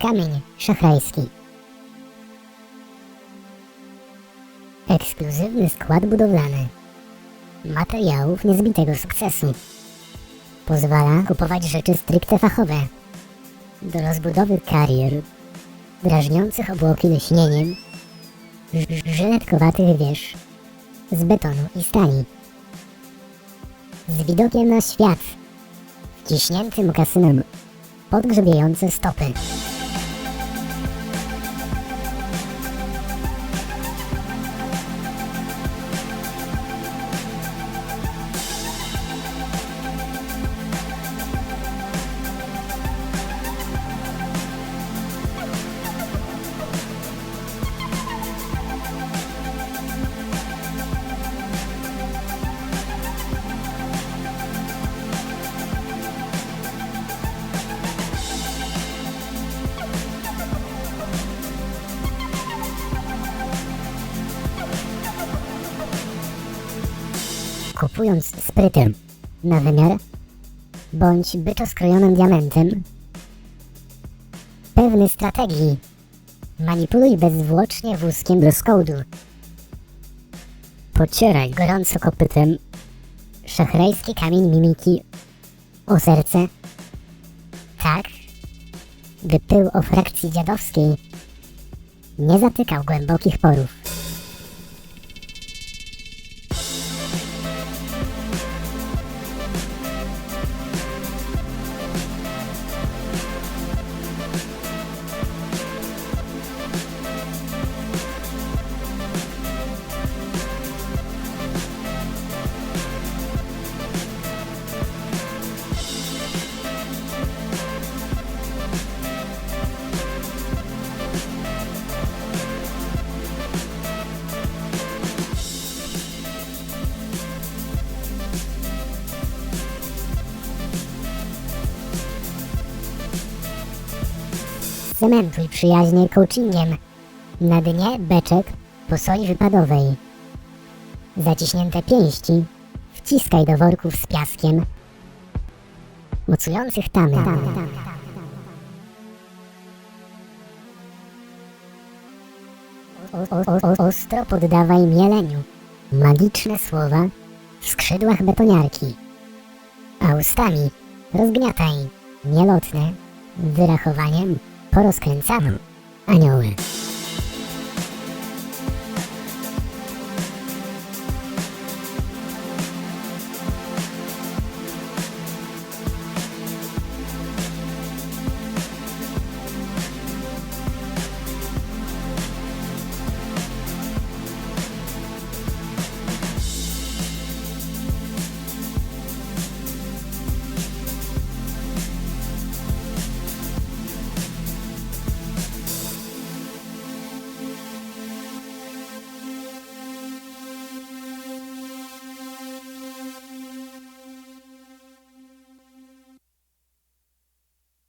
Kamień szachrajski. Ekskluzywny skład budowlany. Materiałów niezbitego sukcesu. Pozwala kupować rzeczy stricte fachowe. Do rozbudowy karier, drażniących obłoki lśnieniem, ż- żyletkowatych wież, z betonu i stali. Z widokiem na świat, wciśniętym kasynem podgrzebiejące stopy. Kupując sprytem na wymiar bądź byczo skrojonym diamentem, pewny strategii manipuluj bezzwłocznie wózkiem dress-code'u. Pocieraj gorąco kopytem szachrejski kamień mimiki o serce, tak, by pył o frakcji dziadowskiej nie zatykał głębokich porów. Cementuj przyjaźnie coachingiem. Na dnie beczek po soli wypadowej. Zaciśnięte pięści wciskaj do worków z piaskiem mocujących tamy. O, o, o, o, ostro poddawaj mieleniu. Magiczne słowa w skrzydłach betoniarki. A ustami rozgniataj nielotne wyrachowaniem porozkręcaną anioły.